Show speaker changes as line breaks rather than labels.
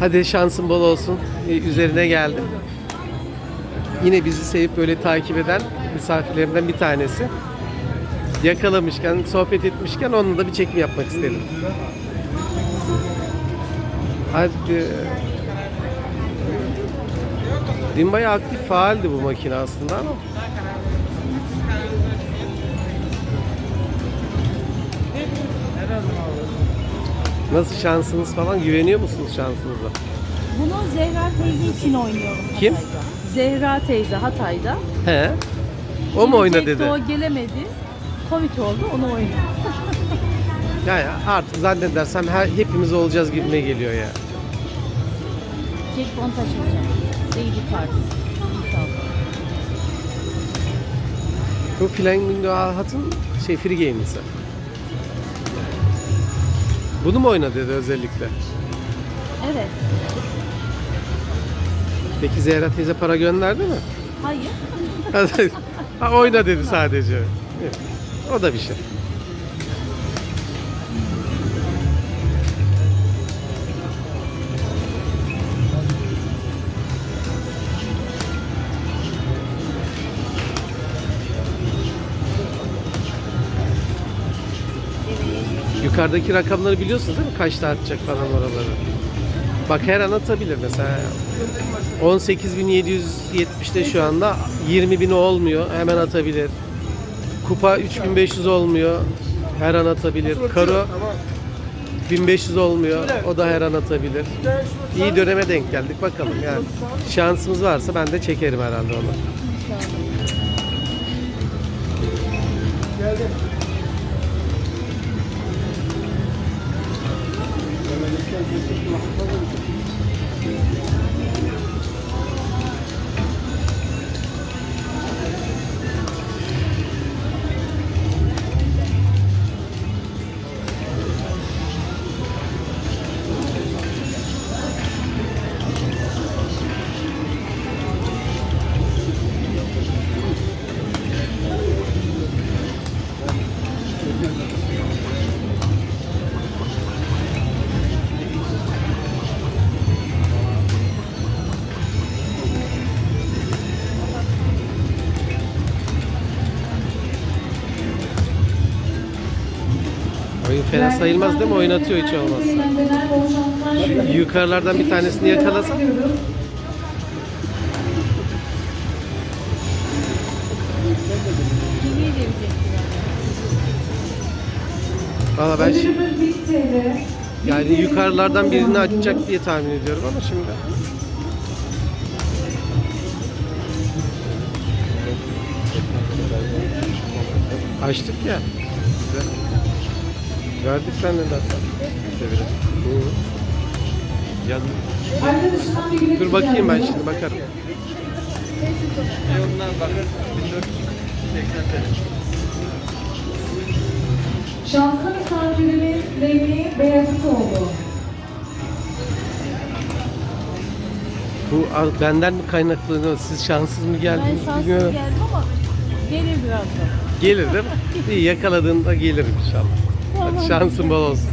Hadi şansın bol olsun. Ee, Üzerine geldim. Yine bizi sevip böyle takip eden misafirlerimden bir tanesi. Yakalamışken, sohbet etmişken onunla da bir çekim yapmak istedim. Hadi. Dün bayağı aktif faaldi bu makine aslında ama. Nasıl şansınız falan güveniyor musunuz şansınıza?
Bunu Zehra teyze için oynuyorum.
Kim?
Hatay'da. Zehra teyze Hatay'da.
He? O mu oyna
Gelecekti,
dedi?
O gelemedi. Covid oldu onu oynadı.
Ya, ya artık zannedersem her, hepimiz olacağız gibime geliyor ya.
Checkpoint açılacak. Daily Park. İnşallah.
Bu Flamingo Hat'ın şey free game'isi. Bunu mu oyna dedi özellikle?
Evet.
Peki Zehra teyze para gönderdi mi?
Hayır.
ha, oyna dedi sadece. O da bir şey. Yukarıdaki rakamları biliyorsunuz değil mi? Kaçta atacak falan oraları. Bak her an atabilir mesela. 18.770'te şu anda 20.000 olmuyor. Hemen atabilir. Kupa 3500 olmuyor. Her an atabilir. Karo 1500 olmuyor. O da her an atabilir. İyi döneme denk geldik. Bakalım yani. Şansımız varsa ben de çekerim herhalde onu. すいません。Oyun fena sayılmaz değil mi? Oynatıyor hiç olmaz. Yukarılardan bir tanesini
verecekti
Valla ben şimdi
Ödülümüz 1000 TL.
yani yukarılardan birini açacak diye tahmin ediyorum ama şimdi. Açtık ya. Güzel. Verdik sen. Hı.
Arkadaşından bir güle
Dur bakayım ben şimdi bakarım.
Şanslı misafirimiz Remi Beyazıtoğlu.
Bu a- benden mi kaynaklanıyor? Siz şanssız mı
Ben
geldiniz
şanssız
bilmiyorum.
geldim ama gelir birazdan.
Gelir değil mi? İyi yakaladığında gelirim inşallah. Hadi şansın bol olsun.